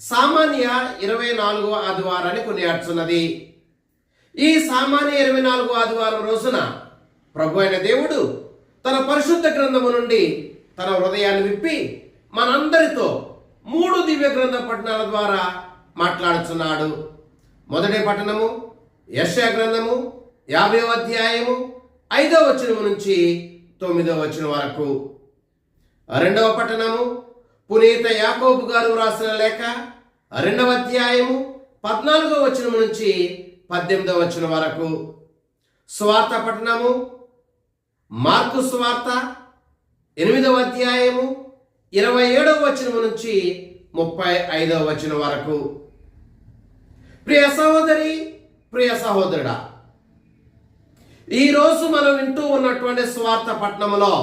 సామాన్య ఇరవై నాలుగో ఆదివారాన్ని కొనియాడుచున్నది. ఈ సామాన్య ఇరవై నాలుగో ఆదివారం రోజున ప్రభు అయిన దేవుడు తన పరిశుద్ధ గ్రంథము నుండి తన హృదయాన్ని విప్పి మనందరితో మూడు దివ్య గ్రంథ పట్టణాల ద్వారా మాట్లాడుచున్నాడు. మొదటి పట్టణము యశా గ్రంథము యాభై అధ్యాయము ఐదవ వచనము నుంచి తొమ్మిదవ వచనం వరకు. రెండవ పట్టణము పునీత యాకోబు గారు రాసిన లేఖ రెండవ అధ్యాయము పద్నాలుగో వచనం నుంచి పద్దెనిమిదవ వచనం వరకు. స్వార్థ పట్టణము మార్కు స్వార్థ ఎనిమిదవ అధ్యాయము ఇరవై ఏడవ వచనం నుంచి ముప్పై ఐదవ వచనం వరకు. ప్రియ సహోదరి ప్రియ సహోదరుడా ఈరోజు మనం వింటూ ఉన్నటువంటి స్వార్థ పట్టణంలో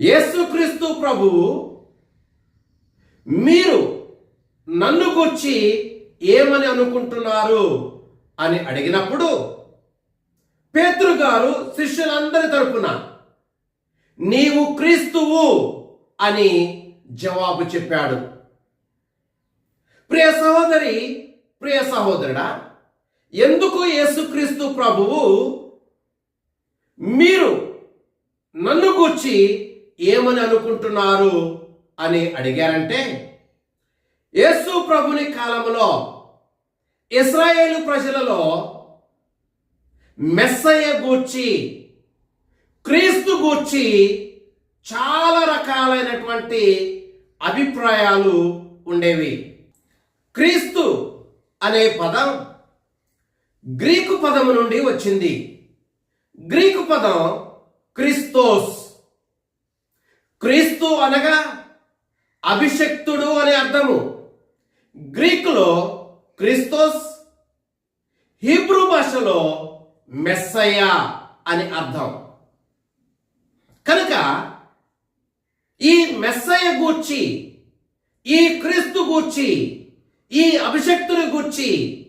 యేసుక్రీస్తు ప్రభువు మీరు నన్ను గుర్చి ఏమని అనుకుంటున్నారు అని అడిగినప్పుడు పేతురు గారు శిష్యులందరి తరపున నీవు క్రీస్తువు అని జవాబు చెప్పాడు. ప్రియ సహోదరి ప్రియ సహోదరుడా ఎందుకు యేసుక్రీస్తు ప్రభువు మీరు నన్ను గూర్చి ఏమని అనుకుంటున్నారు అని అడిగారంటే యేసు ప్రభుని కాలంలో ఇస్రాయేలు ప్రజలలో మెస్సయ్య గూర్చి క్రీస్తు గూర్చి చాలా రకాలైనటువంటి అభిప్రాయాలు ఉండేవి. క్రీస్తు అనే పదం గ్రీకు పదము నుండి వచ్చింది. గ్రీకు పదం క్రిస్తోస్. క్రీస్తు అనగా అభిషక్తుడు అనే అర్థము. గ్రీకులో క్రిస్తోస్ హీబ్రూ భాషలో మెస్సయ్య అని అర్థం. కనుక ఈ మెస్సయ్య గూర్చి ఈ క్రీస్తు గూర్చి ఈ అభిషక్తుని గూర్చి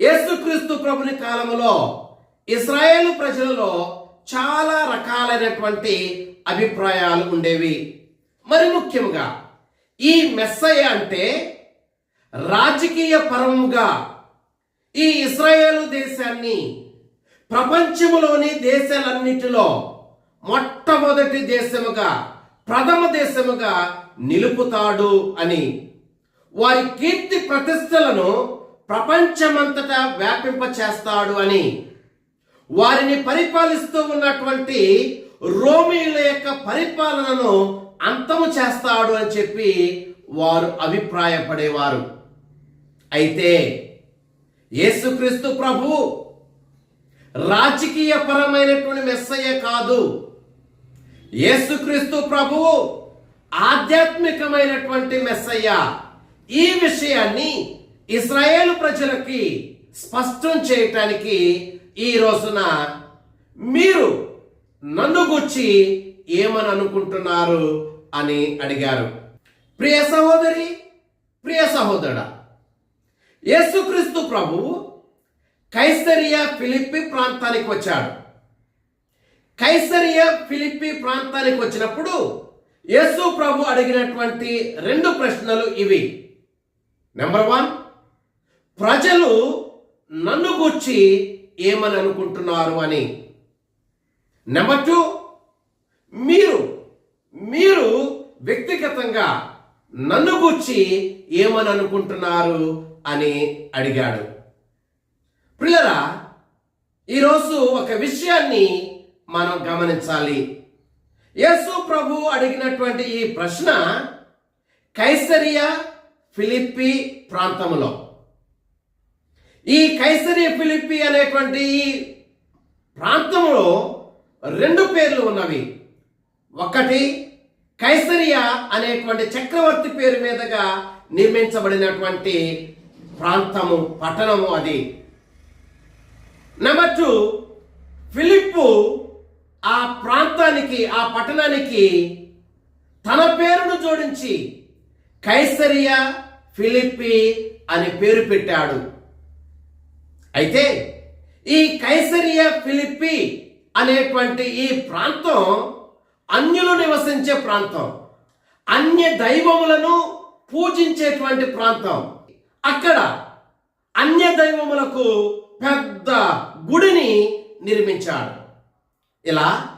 యేసుక్రీస్తు ప్రభుని కాలంలో ఇస్రాయేల్ ప్రజలలో చాలా రకాలైనటువంటి అభిప్రాయాలు ఉండేవి. మరి ముఖ్యంగా ఈ మెస్సయ అంటే రాజకీయ పరముగా ఈ ఇస్రాయేల్ దేశాన్ని ప్రపంచంలోని దేశాలన్నిటిలో మొట్టమొదటి దేశముగా ప్రథమ దేశముగా నిలుపుతాడు అని. వారి కీర్తి ప్రతిష్టలను ప్రపంచమంతటా వ్యాపింప చేస్తాడు అని. వారిని పరిపాలిస్తూ ఉన్నటువంటి రోమిల యొక్క పరిపాలనను అంతము చేస్తాడు అని చెప్పి వారు అభిప్రాయపడేవారు. అయితే యేసుక్రీస్తు ప్రభు రాజకీయ పరమైనటువంటి మెస్సయ్య కాదు. యేసుక్రీస్తు ప్రభు ఆధ్యాత్మికమైనటువంటి మెస్సయ్య. ఈ విషయాన్ని ఇస్రాయేల్ ప్రజలకి స్పష్టం చేయటానికి ఈ రోజున మీరు నన్ను గుచ్చి ఏమని అనుకుంటున్నారు అని అడిగారు. ప్రియ సహోదరి ప్రియ సహోదరుడా యేసుక్రీస్తు ప్రభువు కైసరియా ఫిలిప్పి ప్రాంతానికి వచ్చాడు. కైసరియా ఫిలిప్పి ప్రాంతానికి వచ్చినప్పుడు యేసు ప్రభు అడిగినటువంటి రెండు ప్రశ్నలు ఇవి. నెంబర్ వన్ ప్రజలు నన్ను గుర్చి ఏమని అనుకుంటున్నారు అని. నెంబర్ టూ మీరు మీరు వ్యక్తిగతంగా నన్ను గూర్చి ఏమని అనుకుంటున్నారు అని అడిగాడు. ప్రియులరా ఈరోజు ఒక విషయాన్ని మనం గమనించాలి. యేసు ప్రభు అడిగినటువంటి ఈ ప్రశ్న కైసరియా ఫిలిప్పి ప్రాంతంలో. ఈ కైసరియా ఫిలిప్పి అనేటువంటి ఈ ప్రాంతంలో రెండు పేర్లు ఉన్నవి. ఒకటి కైసరియా అనేటువంటి చక్రవర్తి పేరు మీదుగా నిర్మించబడినటువంటి ప్రాంతము పట్టణము అది. నెంబర్ టూ ఫిలిప్పు ఆ ప్రాంతానికి ఆ పట్టణానికి తన పేరును జోడించి కైసరియా ఫిలిప్పి అని పేరు పెట్టాడు. అయితే ఈ కైసరియా ఫిలిప్పి అనేటువంటి ఈ ప్రాంతం అన్యులు నివసించే ప్రాంతం. అన్య దైవములను పూజించేటువంటి ప్రాంతం. అక్కడ అన్య దైవములకు పెద్ద గుడిని నిర్మించాడు. ఇలా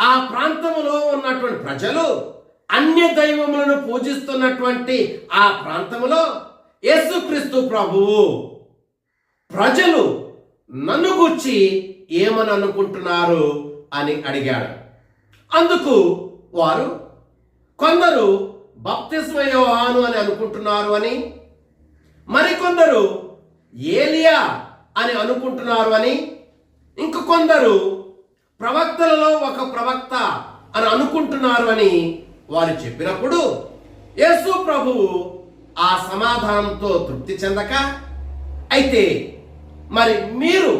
ఆ ప్రాంతంలో ఉన్నటువంటి ప్రజలు అన్య దైవములను పూజిస్తున్నటువంటి ఆ ప్రాంతంలో యేసుక్రీస్తు ప్రభువు ప్రజలు నన్ను గుర్చి ఏమని అనుకుంటున్నారు అని అడిగాడు. అందుకు వారు కొందరు బప్తిస్మ యోహాను అని అనుకుంటున్నారు అని మరికొందరు ఏలియా అని అనుకుంటున్నారు అని ఇంకొందరు ప్రవక్తలలో ఒక ప్రవక్త అని అనుకుంటున్నారు అని వారు చెప్పినప్పుడు యేసు ప్రభువు ఆ సమాధానంతో తృప్తి చెందక అయితే మరి మీరు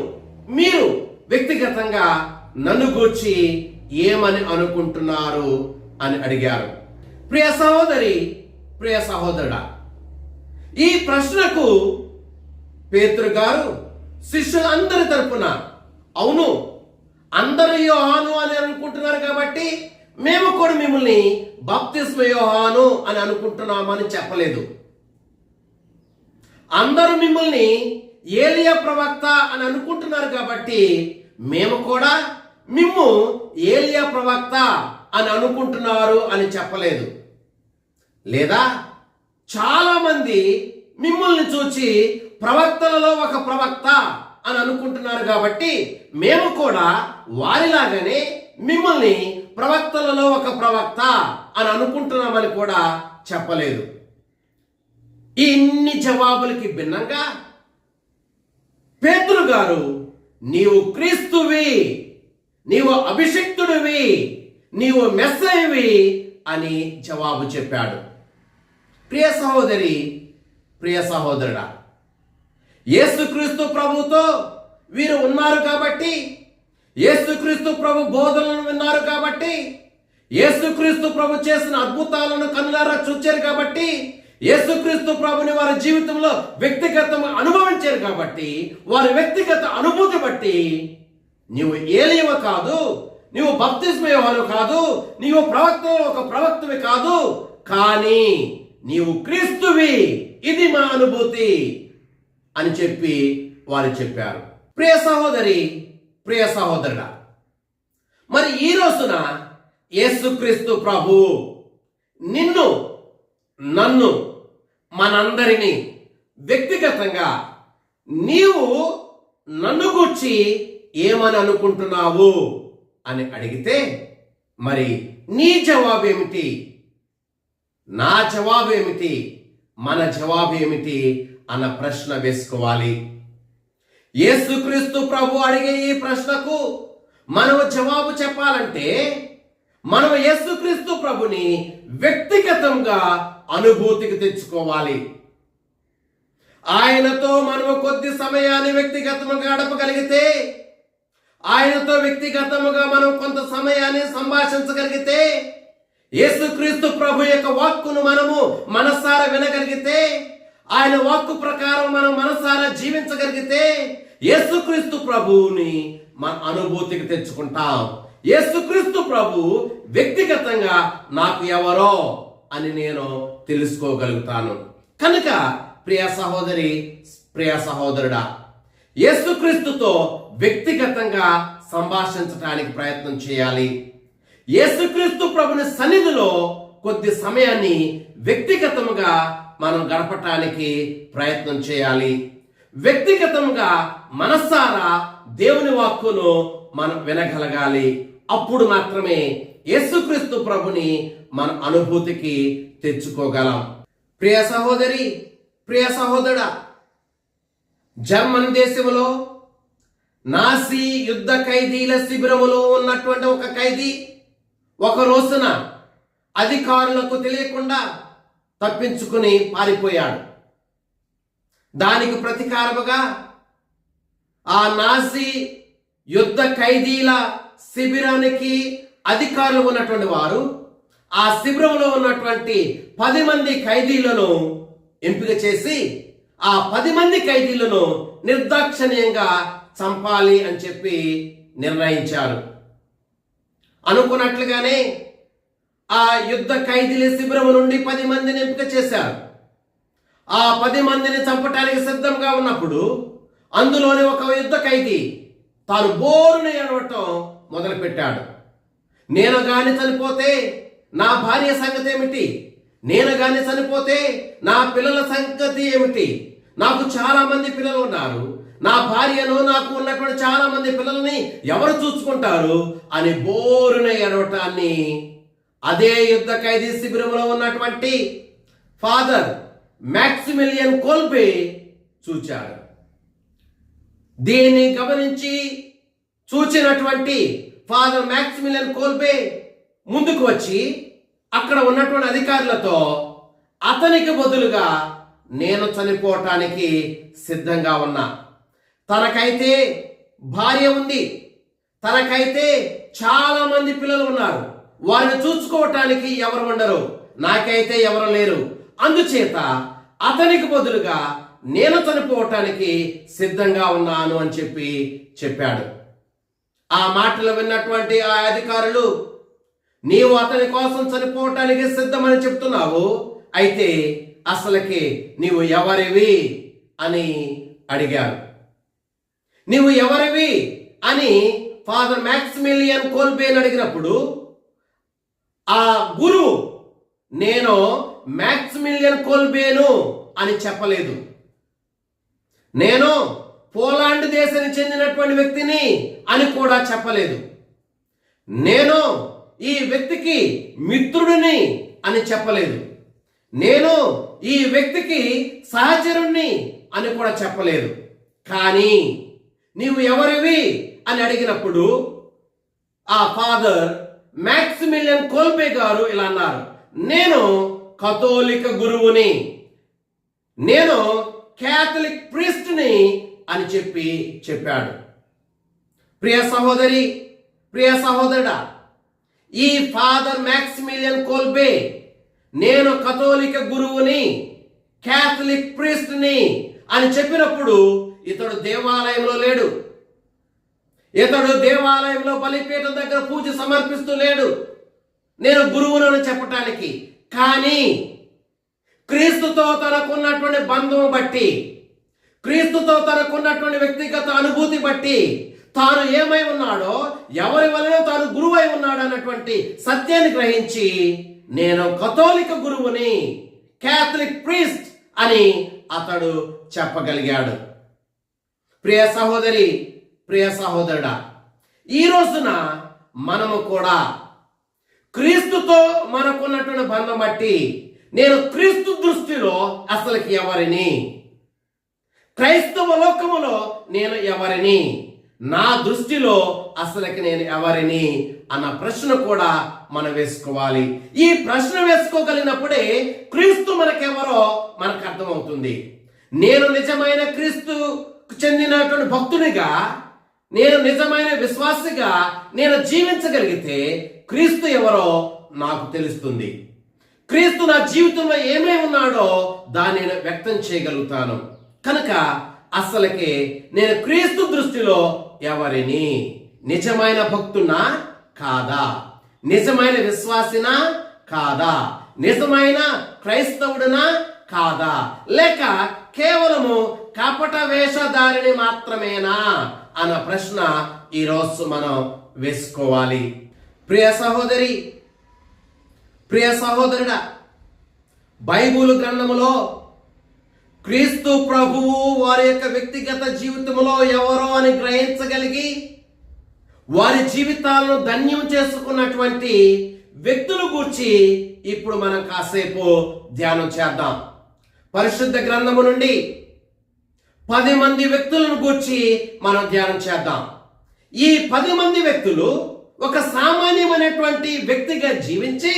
మీరు వ్యక్తిగతంగా నన్ను గూర్చి ఏమని అనుకుంటున్నారు అని అడిగారు. ప్రియ సహోదరి ప్రియ సహోదరుడా ఈ ప్రశ్నకు పేతురు గారు శిష్యులందరి తరపున అవును అందరు యోహాను అని అనుకుంటున్నారు కాబట్టి మేము కూడా మిమ్మల్ని బాప్తిస్మ యోహాను అని అనుకుంటున్నామని చెప్పలేదు. అందరూ మిమ్మల్ని ఏలియా ప్రవక్త అని అనుకుంటున్నారు కాబట్టి మేము కూడా మిమ్ము ఏలియా ప్రవక్త అని అనుకుంటున్నారు అని చెప్పలేదు. లేదా చాలామంది మిమ్మల్ని చూచి ప్రవక్తలలో ఒక ప్రవక్త అని అనుకుంటున్నారు కాబట్టి మేము కూడా వారిలాగానే మిమ్మల్ని ప్రవక్తలలో ఒక ప్రవక్త అని అనుకుంటున్నామని కూడా చెప్పలేదు. ఈ ఇన్ని జవాబులకి భిన్నంగా పేతురు గారు నీవు క్రీస్తువి నీవు అభిషిక్తుడివి నీవు మెస్సైవి అని జవాబు చెప్పాడు. ప్రియ సహోదరి ప్రియ సహోదరుడా యేసుక్రీస్తు ప్రభుతో వీరు ఉన్నారు కాబట్టి యేసుక్రీస్తు ప్రభు బోధనలను విన్నారు కాబట్టి యేసుక్రీస్తు ప్రభు చేసిన అద్భుతాలను కనులారా చూచారు కాబట్టి యేసుక్రీస్తు ప్రభుని వారి జీవితంలో వ్యక్తిగతం అనుభవించారు కాబట్టి వారి వ్యక్తిగత అనుభూతి బట్టి నీవు ఏలియవ కాదు నీవు బప్తిస్మయవారు కాదు నీవు ప్రవక్త ఒక ప్రవక్తవి కాదు కానీ నీవు క్రీస్తువి. ఇది మా అనుభూతి అని చెప్పి వారు చెప్పారు. ప్రియ సహోదరి ప్రియ సహోదరుడా మరి ఈ రోజున యేసుక్రీస్తు ప్రభు నిన్ను నన్ను మనందరినీ వ్యక్తిగతంగా నీవు నన్ను గూర్చి ఏమని అనుకుంటున్నావు అని అడిగితే మరి నీ జవాబు ఏమిటి నా జవాబు ఏమిటి మన జవాబు ఏమిటి అన్న ప్రశ్న వేసుకోవాలి. యేసుక్రీస్తు ప్రభు అడిగే ఈ ప్రశ్నకు మనం జవాబు చెప్పాలంటే మనం యేసుక్రీస్తు ప్రభుని వ్యక్తిగతంగా అనుభూతికి తెచ్చుకోవాలి. ఆయనతో మనము కొద్ది సమయాన్ని వ్యక్తిగతంగా గడపగలిగితే ఆయనతో వ్యక్తిగతముగా మనం కొంత సమయాన్ని సంభాషించగలిగితే యేసుక్రీస్తు ప్రభు యొక్క వాక్కును మనము మనసారా వినగలిగితే ఆయన వాక్కు ప్రకారం మనం మనసారా జీవించగలిగితే యేసుక్రీస్తు ప్రభువుని మన అనుభూతికి తెచ్చుకుంటాం. యేసుక్రీస్తు ప్రభు వ్యక్తిగతంగా నాకు ఎవరో అని నేను తెలుసుకోగలుగుతాను. కనుక ప్రియ సహోదరి ప్రియ సహోదరుడా యేసుక్రీస్తుతో వ్యక్తిగతంగా సంభాషించడానికి ప్రయత్నం చేయాలి. యేసుక్రీస్తు ప్రభుని సన్నిధిలో కొద్ది సమయాన్ని వ్యక్తిగతంగా మనం గడపటానికి ప్రయత్నం చేయాలి. వ్యక్తిగతంగా మనస్సారా దేవుని వాక్కును మనం వినగలగాలి. అప్పుడు మాత్రమే యేసుక్రీస్తు ప్రభుని మన అనుభూతికి తెచ్చుకోగలం. ప్రియ సహోదరి ప్రియ సహోదరుడా జర్మన్ దేశంలో నాసి యుద్ధ ఖైదీల శిబిరములో ఉన్నటువంటి ఒక ఖైదీ ఒక రోజున అధికారులకు తెలియకుండా తప్పించుకుని పారిపోయాడు. దానికి ప్రతీకారముగా ఆ నాసి యుద్ధ ఖైదీల శిబిరానికి అధికారులు ఉన్నటువంటి వారు ఆ శిబిరంలో ఉన్నటువంటి పది మంది ఖైదీలను ఎంపిక చేసి ఆ పది మంది ఖైదీలను నిర్దాక్షణీయంగా చంపాలి అని చెప్పి నిర్ణయించారు. అనుకున్నట్లుగానే ఆ యుద్ధ ఖైదీల శిబిరం నుండి పది మందిని ఎంపిక చేశారు. ఆ పది మందిని చంపటానికి సిద్ధంగా ఉన్నప్పుడు అందులోని ఒక యుద్ధ ఖైదీ తాను బోరుని ఏడవటం మొదలుపెట్టాడు. నేను గాని చనిపోతే నా భార్య సంగతి ఏమిటి నేను కానీ చనిపోతే నా పిల్లల సంగతి ఏమిటి? నాకు చాలా మంది పిల్లలు ఉన్నారు. నా భార్యను నాకు ఉన్నటువంటి చాలా మంది పిల్లల్ని ఎవరు చూసుకుంటారు? అని బోరున ఎడవటాన్ని. అదే యుద్ధ ఖైదీ శిబిరంలో ఉన్నటువంటి ఫాదర్ మ్యాక్సిమిలియన్ కోల్పే చూచాడు. దీన్ని గమనించి చూచినటువంటి ఫాదర్ మ్యాక్సిమిలియన్ కోల్బే ముందుకు వచ్చి అక్కడ ఉన్నటువంటి అధికారులతో అతనికి బదులుగా నేను చనిపోవటానికి సిద్ధంగా ఉన్నా. తనకైతే భార్య ఉంది. తనకైతే చాలా మంది పిల్లలు ఉన్నారు. వారిని చూసుకోవటానికి ఎవరు ఉండరు. నాకైతే ఎవరు లేరు. అందుచేత అతనికి బదులుగా నేను చనిపోవటానికి సిద్ధంగా ఉన్నాను అని చెప్పి చెప్పాడు. ఆ మాటలు విన్నటువంటి ఆ అధికారులు నీవు అతని కోసం చనిపోవటానికి సిద్ధమని చెప్తున్నావు అయితే అసలుకి నీవు ఎవరివి అని అడిగారు నీవు ఎవరివి అని ఫాదర్ మ్యాక్సిమిలియన్ కోల్బేన్ అడిగినప్పుడు ఆ గురువు నేను మ్యాక్సిమిలియన్ కోల్బేను అని చెప్పలేదు. నేను పోలాండ్ దేశానికి చెందినటువంటి వ్యక్తిని అని కూడా చెప్పలేదు. నేను ఈ వ్యక్తికి మిత్రుడిని అని చెప్పలేదు. నేను ఈ వ్యక్తికి సహచరుణ్ణి అని కూడా చెప్పలేదు. కానీ నీవు ఎవరివి అని అడిగినప్పుడు ఆ ఫాదర్ మ్యాక్సిమిలియన్ కోల్పే గారు ఇలా అన్నారు. నేను కథోలిక గురువుని నేను క్యాథలిక్ ప్రీస్ట్ని అని చెప్పి చెప్పాడు. ప్రియ సహోదరి ప్రియ సహోదరుడా ఈ ఫాదర్ మ్యాక్సిమిలియన్ కోల్బే నేను కథోలిక గురువుని క్యాథలిక్ ప్రీస్ట్ని అని చెప్పినప్పుడు ఇతడు దేవాలయంలో లేడు. ఇతడు దేవాలయంలో బలిపీఠం దగ్గర పూజ సమర్పిస్తూ లేడు. నేను గురువులను చెప్పటానికి. కానీ క్రీస్తుతో తనకున్నటువంటి బంధం బట్టి క్రీస్తుతో తనకున్నటువంటి వ్యక్తిగత అనుభూతి బట్టి తాను ఏమై ఉన్నాడో ఎవరి వలన తాను గురువై ఉన్నాడు అన్నటువంటి సత్యాన్ని గ్రహించి నేను కథోలిక గురువుని క్యాథలిక్ ప్రీస్ట్ అని అతడు చెప్పగలిగాడు. ప్రియ సహోదరి ప్రియ సహోదరుడా ఈ రోజున మనము కూడా క్రీస్తుతో మనకున్నటువంటి బంధం బట్టి నేను క్రీస్తు దృష్టిలో అసలుకి ఎవరిని? క్రైస్తవ లోకములో నేను ఎవరిని? నా దృష్టిలో అసలుకి నేను ఎవరిని అన్న ప్రశ్న కూడా మనం వేసుకోవాలి. ఈ ప్రశ్న వేసుకోగలిగినప్పుడే క్రీస్తు మనకెవరో మనకు అర్థమవుతుంది. నేను నిజమైన క్రీస్తు చెందినటువంటి భక్తునిగా నేను నిజమైన విశ్వాసిగా నేను జీవించగలిగితే క్రీస్తు ఎవరో నాకు తెలుస్తుంది. క్రీస్తు నా జీవితంలో ఏమై ఉన్నాడో దాన్ని నేను వ్యక్తం చేయగలుగుతాను. కనుక అసలుకి నేను క్రీస్తు దృష్టిలో ఎవరిని నిజమైన భక్తునా? కాదా. నిజమైన విశ్వాసినా? కాదా. నిజమైన క్రైస్తవుడునా? కాదా. లేక కేవలము కపట వేషధారిని మాత్రమేనా? అన్న ప్రశ్న ఈరోజు మనం వేసుకోవాలి. ప్రియ సహోదరి ప్రియ సహోదరుడా బైబుల్ గ్రంథములో క్రీస్తు ప్రభువు వారి యొక్క వ్యక్తిగత జీవితంలో ఎవరో అని గ్రహించగలిగి వారి జీవితాలను ధన్యం చేసుకున్నటువంటి వ్యక్తులు గురించి ఇప్పుడు మనం కాసేపు ధ్యానం చేద్దాం. పరిశుద్ధ గ్రంథము నుండి పది మంది వ్యక్తులను గూర్చి మనం ధ్యానం చేద్దాం. ఈ పది మంది వ్యక్తులు ఒక సామాన్యమైనటువంటి వ్యక్తిగా జీవించి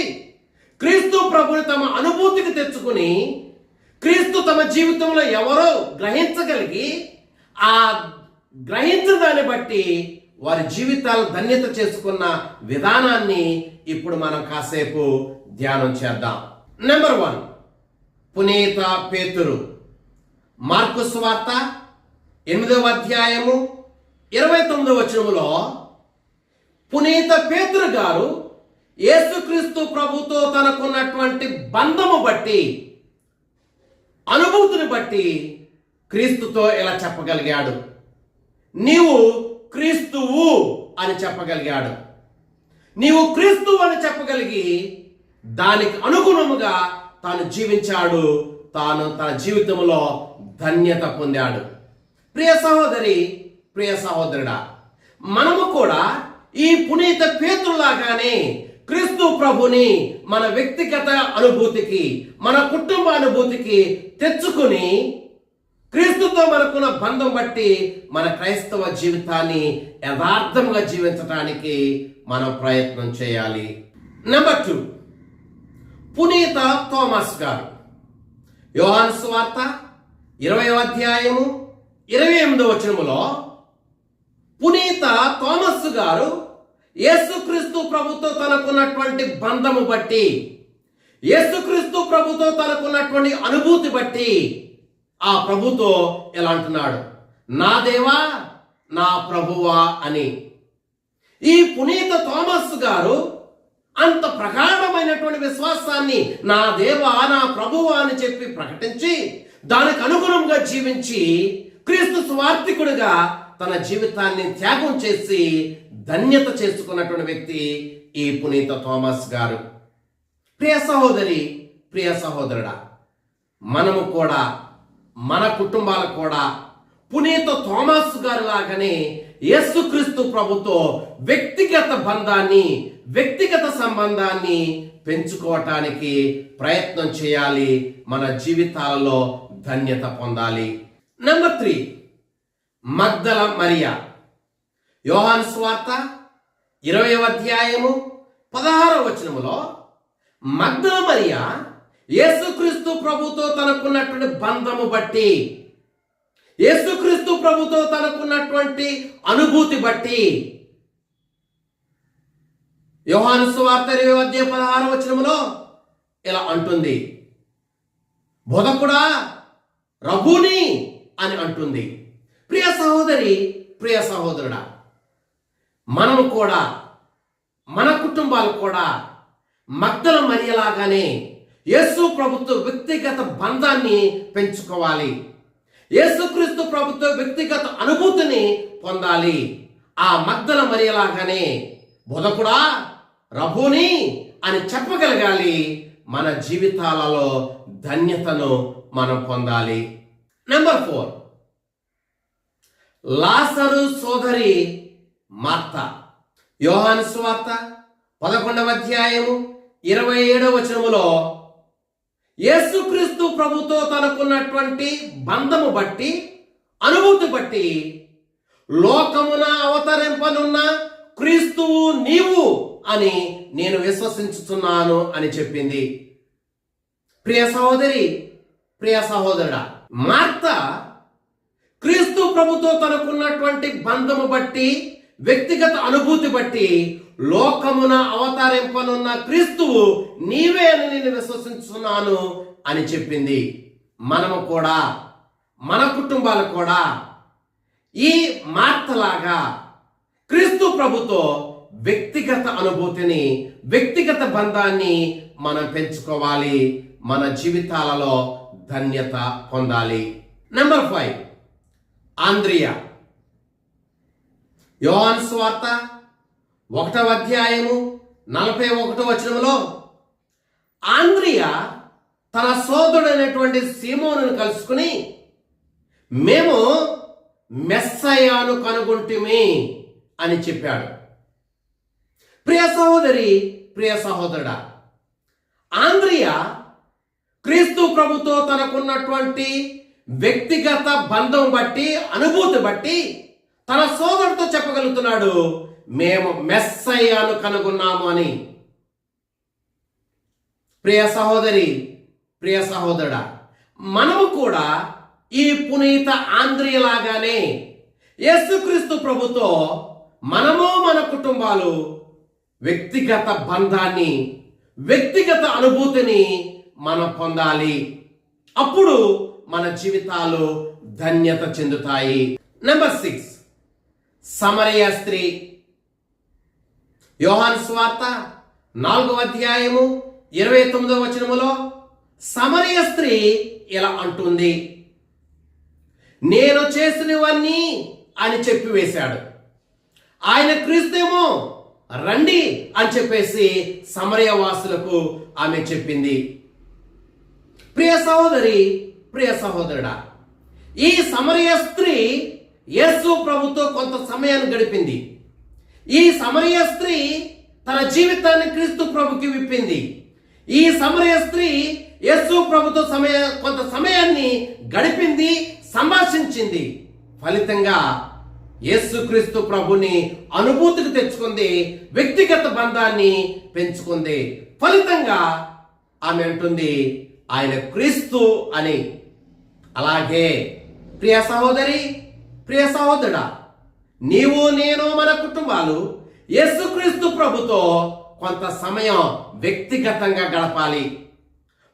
క్రీస్తు ప్రభుని తమ అనుభూతికి తెచ్చుకుని క్రీస్తు తమ జీవితంలో ఎవరో గ్రహించగలిగి ఆ గ్రహించిన దాన్ని బట్టి వారి జీవితాలు ధన్యత చేసుకున్న విధానాన్ని ఇప్పుడు మనం కాసేపు ధ్యానం చేద్దాం. నెంబర్ వన్ పునీత పేతురు. మార్కు స్వార్త ఎనిమిదవ అధ్యాయము ఇరవై తొమ్మిదవ వచనంలో పునీత పేతురు గారు యేసుక్రీస్తు ప్రభుతో తనకున్నటువంటి బంధము బట్టి బట్టి క్రీస్తుతో ఇలా చెప్పగలిగాడు? నీవు క్రీస్తువు అని చెప్పగలిగాడు. నీవు క్రీస్తు అని చెప్పగలిగి దానికి అనుగుణముగా తాను జీవించాడు. తాను తన జీవితంలో ధన్యత పొందాడు. ప్రియ సహోదరి ప్రియ సహోదరుడా మనము కూడా ఈ పునీత పేతులాగానే క్రీస్తు ప్రభుని మన వ్యక్తిగత అనుభూతికి మన కుటుంబ అనుభూతికి తెచ్చుకుని క్రీస్తుతో మనకున్న బంధం బట్టి మన క్రైస్తవ జీవితాన్ని యథార్థంగా జీవించడానికి మనం ప్రయత్నం చేయాలి. నెంబర్ టూ పునీత థోమస్ గారు. యోహాన్ స్వార్త ఇరవై అధ్యాయము ఇరవై ఎనిమిదో వచనములో పునీత థోమస్ గారు యేసుక్రీస్తు ప్రభుతో తనకున్నటువంటి బంధము బట్టి యేసుక్రీస్తు ప్రభుతో తనకున్నటువంటి అనుభూతి బట్టి ఆ ప్రభుతో ఎలా అంటున్నాడు? నా దేవా నా ప్రభువా అని. ఈ పునీత థోమస్ గారు అంత ప్రగాఢమైనటువంటి విశ్వాసాన్ని నా దేవా నా ప్రభువా అని చెప్పి ప్రకటించి దానికి అనుగుణంగా జీవించి క్రీస్తు స్వార్థికుడిగా తన జీవితాన్ని త్యాగం చేసి ధన్యత చేసుకున్నటువంటి వ్యక్తి ఈ పునీత థోమస్ గారు. ప్రియ సహోదరి ప్రియ సహోదరుడా మనము కూడా మన కుటుంబాలకు కూడా పునీత థోమస్ గారు లాగానే యేసుక్రీస్తు ప్రభుతో వ్యక్తిగత బంధాన్ని వ్యక్తిగత సంబంధాన్ని పెంచుకోవటానికి ప్రయత్నం చేయాలి. మన జీవితాలలో ధన్యత పొందాలి. నెంబర్ త్రీ మగ్దల మరియా. యోహాన్ స్వార్త ఇరవై అధ్యాయము పదహారవ వచనములో మగ్దల మరియా యేసుక్రీస్తు ప్రభుతో తనకున్నటువంటి బంధము బట్టి యేసుక్రీస్తు ప్రభుతో తనకున్నటువంటి అనుభూతి బట్టి యోహాను సువార్త ఇరవై అధ్యాయ పదహారు వచనములో ఇలా అంటుంది. బోధకుడా రఘుని అని అంటుంది. ప్రియ సహోదరి ప్రియ సహోదరుడా మనము కూడా మన కుటుంబాలు కూడా మగ్దల మరియలాగానే యేసు ప్రభుత్వ వ్యక్తిగత బంధాన్ని పెంచుకోవాలి. యేసుక్రీస్తు ప్రభుత్వ వ్యక్తిగత అనుభూతిని పొందాలి. ఆ మగ్దల మరియలాగానే బుధకుడా రఘుని అని చెప్పగలగాలి. మన జీవితాలలో ధన్యతను మనం పొందాలి. Number four. లాసరు సోదరి మార్త యోహాను స్వార్త పదకొండవ అధ్యాయము ఇరవై ఏడవ వచనములో యేసుక్రీస్తు ప్రభుతో తనకున్నటువంటి బంధము బట్టి అనుభూతి బట్టి లోకమున అవతరింపనున్న క్రీస్తువు నీవు అని నేను విశ్వసించుతున్నాను అని చెప్పింది. ప్రియ సహోదరి ప్రియ సహోదరుడా మార్త క్రీస్తు ప్రభుతో తనకున్నటువంటి బంధము బట్టి వ్యక్తిగత అనుభూతి బట్టి లోకమున అవతారింపనున్న క్రీస్తువు నీవే అని నేను విశ్వసిస్తున్నాను అని చెప్పింది. మనము కూడా మన కుటుంబాలు కూడా ఈ మార్తలాగా క్రీస్తు ప్రభుతో వ్యక్తిగత అనుభూతిని వ్యక్తిగత బంధాన్ని మనం పెంచుకోవాలి. మన జీవితాలలో ధన్యత పొందాలి. Number five ఆంద్రియా. యోహాన్ స్వార్త ఒకటవ అధ్యాయము నలభై ఒకటో వచనంలో ఆంద్రియ తన సోదరుడైనటువంటి సీమోను కలుసుకుని మేము మెస్సయాను కనుగొంటిమి అని చెప్పాడు. ప్రియ సహోదరి ప్రియ సహోదరుడా ఆంధ్రియ క్రీస్తు ప్రభుతో తనకున్నటువంటి వ్యక్తిగత బంధం బట్టి అనుభూతి బట్టి తన సోదరుడితో చెప్పగలుగుతున్నాడు మేము మెస్సయ్యాను కనుగొన్నాము అని. ప్రియ సహోదరి ప్రియ సహోదరుడా మనము కూడా ఈ పునీత ఆంధ్రియలాగానే యేసుక్రీస్తు ప్రభుతో మనము మన కుటుంబాలు వ్యక్తిగత బంధాన్ని వ్యక్తిగత అనుభూతిని మనం పొందాలి. అప్పుడు మన జీవితాలు ధన్యత చెందుతాయి. Number six. సమరయ స్త్రీ. యోహాన్ స్వార్త నాలుగవ అధ్యాయము ఇరవై తొమ్మిదవ వచనములో సమరయ స్త్రీ ఇలా అంటుంది. నేను చేసినవన్నీ అని చెప్పివేశాడు ఆయన క్రీస్తేమో రండి అని చెప్పేసి సమరయ వాసులకు ఆమె చెప్పింది. ప్రియ సహోదరి ప్రియ సహోదరుడా ఈ సమరయ స్త్రీ యేసు ప్రభుతో కొంత సమయాన్ని గడిపింది. ఈ సమరయ స్త్రీ తన జీవితాన్ని క్రీస్తు ప్రభుకి విప్పింది. ఈ సమరయ స్త్రీ యేసు ప్రభుతో సమయ కొంత సమయాన్ని గడిపింది సంభాషించింది. ఫలితంగా యేసుక్రీస్తు ప్రభుని అనుభూతికి తెచ్చుకుంది వ్యక్తిగత బంధాన్ని పెంచుకుంది. ఫలితంగా ఆమె అంటుంది ఆయన క్రీస్తు అని. అలాగే ప్రియ సహోదరి ప్రియ సహోదరుడా నీవు నేను మన కుటుంబాలు యేసుక్రీస్తు ప్రభుతో కొంత సమయం వ్యక్తిగతంగా గడపాలి.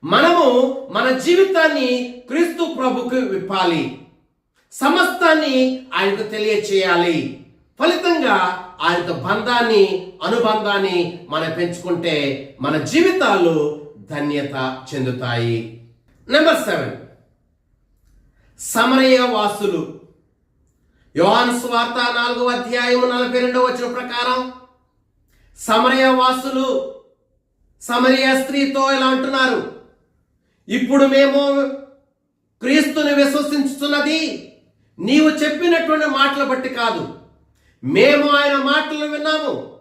మనము మన జీవితాన్ని క్రీస్తు ప్రభుకు విప్పాలి. సమస్తాన్ని ఆయనకు తెలియచేయాలి. ఫలితంగా ఆయనతో బంధాన్ని అనుబంధాన్ని మనం పెంచుకుంటే మన జీవితాలు ధన్యత చెందుతాయి. నెంబర్ సెవెన్ సమరయ వాసులు. యోహాన్ స్వార్త నాలుగో అధ్యాయము నలభై రెండవ వచ్చిన ప్రకారం సమరయ వాసులు సమరయ స్త్రీతో ఇలా అంటున్నారు ఇప్పుడు మేము క్రీస్తుని విశ్వసించుతున్నది నీవు చెప్పినటువంటి మాటలు బట్టి కాదు. మేము ఆయన మాటలు విన్నాము.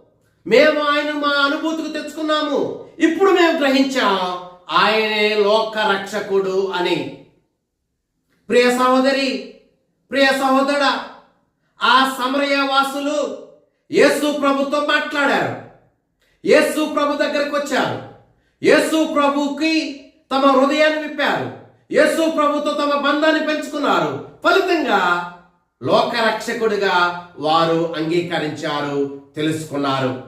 మేము ఆయన మా అనుభూతికి తెచ్చుకున్నాము. ఇప్పుడు మేము గ్రహించాం ఆయనే లోక రక్షకుడు అని. ప్రియ సహోదరి ప్రియ సహోదరా ఆ సమరయ వాసులు యేసు ప్రభుతో మాట్లాడారు. యేసు ప్రభు దగ్గరికి వచ్చారు. యేసు ప్రభుకి తమ హృదయాన్ని విప్పారు. యేసు ప్రభుతో తమ బంధాన్ని పెంచుకున్నారు. ఫలితంగా లోక రక్షకుడిగా వారు అంగీకరించారు తెలుసుకున్నారు.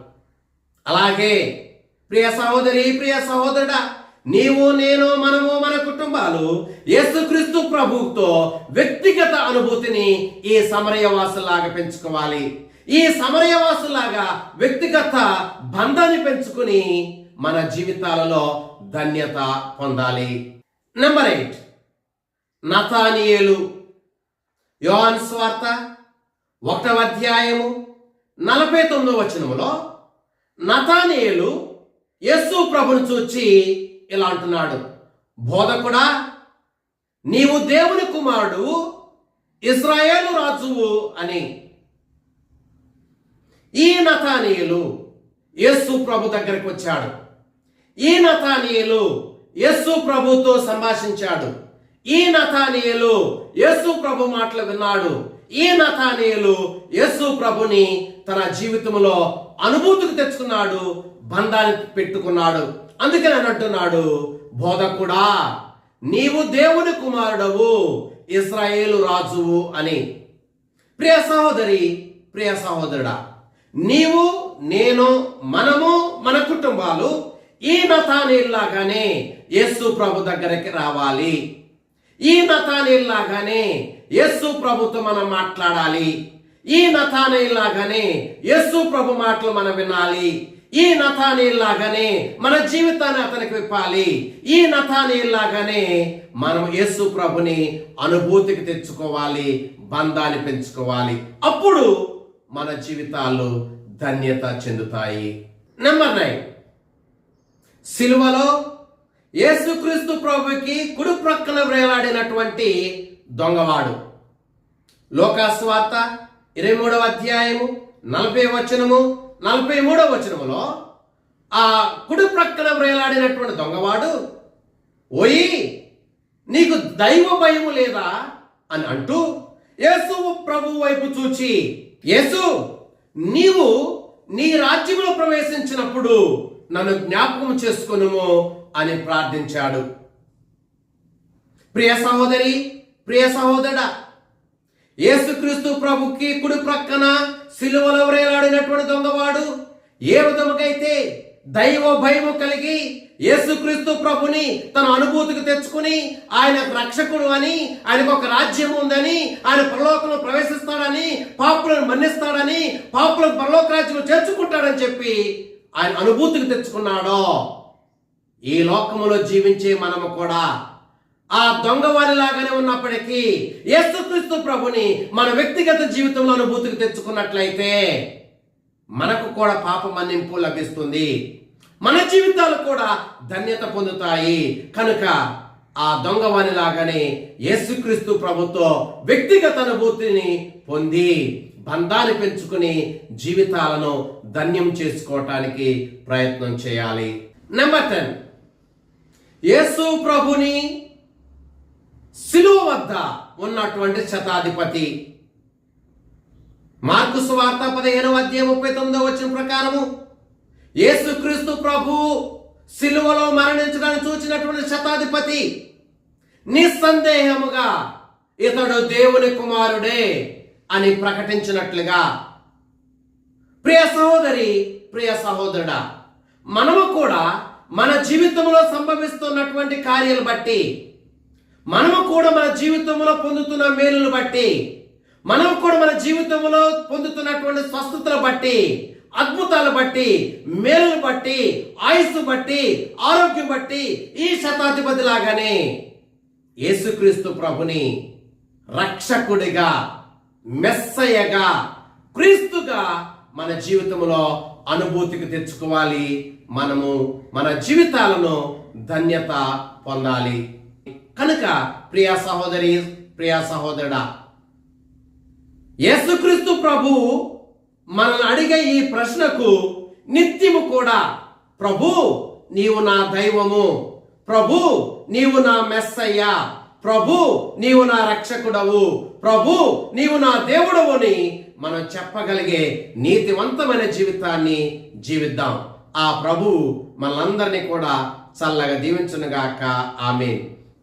అలాగే ప్రియ సహోదరి ప్రియ సహోదరుడా నీవు నేను మనము మన కుటుంబాలు యేసుక్రీస్తు ప్రభుతో వ్యక్తిగత అనుభూతిని ఈ సమరయవాసులాగా పెంచుకోవాలి. ఈ సమరయవాసులాగా వ్యక్తిగత బంధాన్ని పెంచుకుని మన జీవితాలలో ధన్యత పొందాలి. Number eight Nathanael. యోహాన్ స్వార్త ఒకటవ అధ్యాయము నలభై తొమ్మిదవ వచనములో నతానియేలు యస్సు ప్రభును చూచి ఇలా అంటున్నాడు. బోధకుడా నీవు దేవుని కుమారుడు ఇస్రాయేలు రాజువు అని. ఈ నతానీయులు యేసు ప్రభు దగ్గరికి వచ్చాడు. ఈ నతానీయులు యేసు ప్రభుతో సంభాషించాడు. ఈ నతానీయులు యేసు ప్రభు మాటలు విన్నాడు. ఈ నతానీయులు యేసు ప్రభుని తన జీవితంలో అనుభూతికి తెచ్చుకున్నాడు బంధాన్ని పెట్టుకున్నాడు. అందుకని అన్నట్టున్నాడు బోధకుడా నీవు దేవుని కుమారుడవు ఇస్రాయేలు రాజువు అని. ప్రియ సహోదరి ప్రియ సహోదరుడా నీవు నేను మనము మన కుటుంబాలు ఈ నతానీల్లాగానే యేసు ప్రభు దగ్గరికి రావాలి. ఈ నతానీల్లాగానే యేసు ప్రభుతో మనం మాట్లాడాలి. ఈ నతానీల్లాగానే యేసు ప్రభు మాటలు మనం వినాలి. ఈ లాగానే మన జీవితాన్ని అతనికి విప్పాలి. ఈ లాగానే మనం యేసు ప్రభుని అనుభూతికి తెచ్చుకోవాలి బంధాన్ని పెంచుకోవాలి. అప్పుడు మన జీవితాలు ధన్యత చెందుతాయి. Number nine. సిలువలో యేసుక్రీస్తు ప్రభుకి కుడి ప్రక్కన వేలాడినటువంటి దొంగవాడు. లోకాస్వార్త ఇరవై మూడవ అధ్యాయము నలభై వచనము నలభై మూడవ వచనంలో ఆ కుడి ప్రక్కన వేలాడినటువంటి దొంగవాడు ఓయి నీకు దైవ భయము లేదా? అని అంటూ యేసు ప్రభు వైపు చూచి యేసు నీవు నీ రాజ్యంలో ప్రవేశించినప్పుడు నన్ను జ్ఞాపకం చేసుకొనుము అని ప్రార్థించాడు. ప్రియ సహోదరి ప్రియ సహోదరుడా యేసుక్రీస్తు ప్రభుకి కుడి ప్రక్కన సిలువలో వేలాడినటువంటి దొంగవాడు ఏ విధముకైతే దైవ భయము కలిగి యేసుక్రీస్తు ప్రభుని తన అనుభూతికి తెచ్చుకుని ఆయన రక్షకుడు అని ఆయనకు ఒక రాజ్యం ఉందని ఆయన పరలోకంలో ప్రవేశిస్తాడని పాపులను మన్నిస్తాడని పాపులను పరలోక రాజ్యంలో చేర్చుకుంటాడని చెప్పి ఆయన అనుభూతికి తెచ్చుకున్నాడో. ఈ లోకములో జీవించే మనము కూడా ఆ దొంగవారిలాగానే ఉన్నప్పటికీ యేసుక్రీస్తు ప్రభుని మన వ్యక్తిగత జీవితంలో అనుభూతికి తెచ్చుకున్నట్లయితే మనకు కూడా పాప మన్నింపు లభిస్తుంది. మన జీవితాలు కూడా ధన్యత పొందుతాయి. కనుక ఆ దొంగవారిలాగానే యేసుక్రీస్తు ప్రభుతో వ్యక్తిగత అనుభూతిని పొంది బంధాన్ని పెంచుకుని జీవితాలను ధన్యం చేసుకోవటానికి ప్రయత్నం చేయాలి. Number ten. యేసు ప్రభుని సిలువ వద్ద ఉన్నటువంటి శతాధిపతి. మార్కు సువార్త పదిహేను అధ్యాయం ముప్పై తొమ్మిదో వచ్చిన ప్రకారము యేసుక్రీస్తు ప్రభు సిలువలో మరణించడానికి చూచినటువంటి శతాధిపతి నిస్సందేహముగా ఇతడు దేవుని కుమారుడే అని ప్రకటించినట్లుగా. ప్రియ సహోదరి ప్రియ సహోదరుడా మనము కూడా మన జీవితంలో సంభవిస్తున్నటువంటి కార్యాలు బట్టి మనము కూడా మన జీవితంలో పొందుతున్న మేలును బట్టి మనం కూడా మన జీవితంలో పొందుతున్నటువంటి స్వస్థతలు బట్టి అద్భుతాలు బట్టి మేలును బట్టి ఆయుస్సు బట్టి ఆరోగ్యం బట్టి ఈ శతాధిపతి లాగానే యేసుక్రీస్తు ప్రభుని రక్షకుడిగా మెస్సయ్యగా క్రీస్తుగా మన జీవితంలో అనుభూతికి తెచ్చుకోవాలి. మనము మన జీవితాలను ధన్యత పొందాలి. కనుక ప్రియా సహోదరి ప్రియా సహోదరుడా యేసుక్రీస్తు ప్రభు మనల్ని అడిగే ఈ ప్రశ్నకు నిత్యము కూడా ప్రభు నీవు నా దైవము ప్రభు నీవు నా మెస్సయ్య ప్రభు నీవు నా రక్షకుడవు ప్రభు నీవు నా దేవుడవు అని మనం చెప్పగలిగే నీతివంతమైన జీవితాన్ని జీవిద్దాం. ఆ ప్రభు మనందరినీ కూడా చల్లగా దీవించునుగాక. ఆమె